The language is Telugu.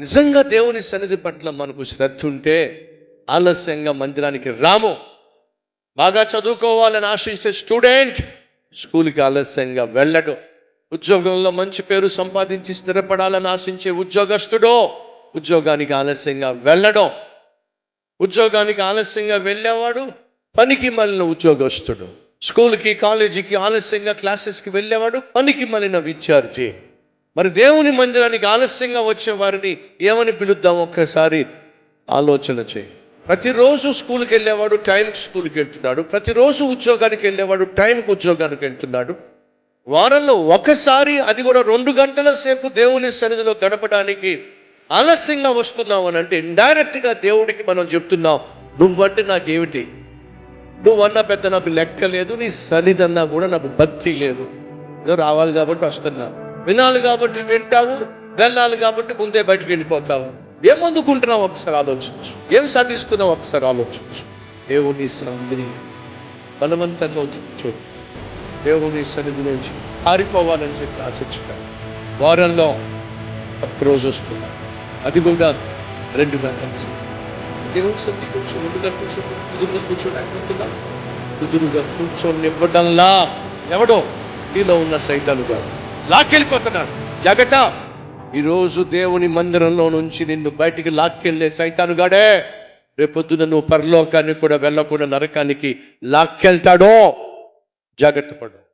నిజంగా దేవుని సన్నిధి పట్ల మనకు శ్రద్ధ ఉంటే ఆలస్యంగా మందిరానికి రాము. బాగా చదువుకోవాలని ఆశించే స్టూడెంట్ స్కూల్కి ఆలస్యంగా వెళ్ళడు. ఉద్యోగంలో మంచి పేరు సంపాదించి స్థిరపడాలని ఆశించే ఉద్యోగస్తుడు ఉద్యోగానికి ఆలస్యంగా వెళ్ళడం. ఉద్యోగానికి ఆలస్యంగా వెళ్ళేవాడు పనికి మళ్ళిన ఉద్యోగస్తుడు. స్కూల్కి కాలేజీకి ఆలస్యంగా క్లాసెస్కి వెళ్ళేవాడు పనికి మళ్ళిన విద్యార్థి. మరి దేవుని మందిరానికి ఆలస్యంగా వచ్చే వారిని ఏమని పిలుద్దాం ఒక్కసారి ఆలోచన చేయి. ప్రతిరోజు స్కూల్కి వెళ్ళేవాడు టైంకి స్కూల్కి వెళ్తున్నాడు. ప్రతిరోజు ఉద్యోగానికి వెళ్ళేవాడు టైంకి ఉద్యోగానికి వెళ్తున్నాడు. వారంలో ఒకసారి అది కూడా రెండు గంటల సేపు దేవుని సన్నిధిలో గడపడానికి ఆలస్యంగా వస్తున్నావు అని అంటే ఇండైరెక్ట్గా దేవుడికి మనం చెప్తున్నాం నువ్వంటే నాకేమిటి? నువ్వన్నా పెద్ద నాకు లెక్క లేదు నీ సన్నిధన్నా కూడా నాకు భక్తి లేదు. ఏదో రావాలి కాబట్టి వస్తున్నాను వినాలి కాబట్టి వింటావు వెళ్ళాలి కాబట్టి ముందే బయటకు వెళ్ళిపోతావు. ఏం అందుకుంటున్నావు ఒకసారి ఆలోచించు. ఏం సాధిస్తున్నావు ఒకసారి ఆలోచించు. దేవుని సన్నిధిని బలవంతంగా చూచు దేవుని సన్నిధి నుంచి పారిపోవాలని చెప్పి ఆశించుతాను వారంలో ఒక్క రోజు వస్తున్నా అది కూడా రెండు గంటలు సేపు. దేవుని సన్నిధి కూర్చో రెండు గంటల కుదురుగా కూర్చోలేకపోతున్నా కుదురుగా ఎవడో నీలో ఉన్న సైతాలుగా లాక్కెళ్ళిపోతున్నారు. జాగ్రత్త. ఈరోజు దేవుని మందిరంలో నుంచి నిన్ను బయటికి లాక్కెళ్ళే సైతానుగాడే రేపొద్దున నువ్వు పరలోకానికి కూడా వెళ్ళకుండా నరకానికి లాక్కెళ్తాడో. జాగ్రత్త పడు.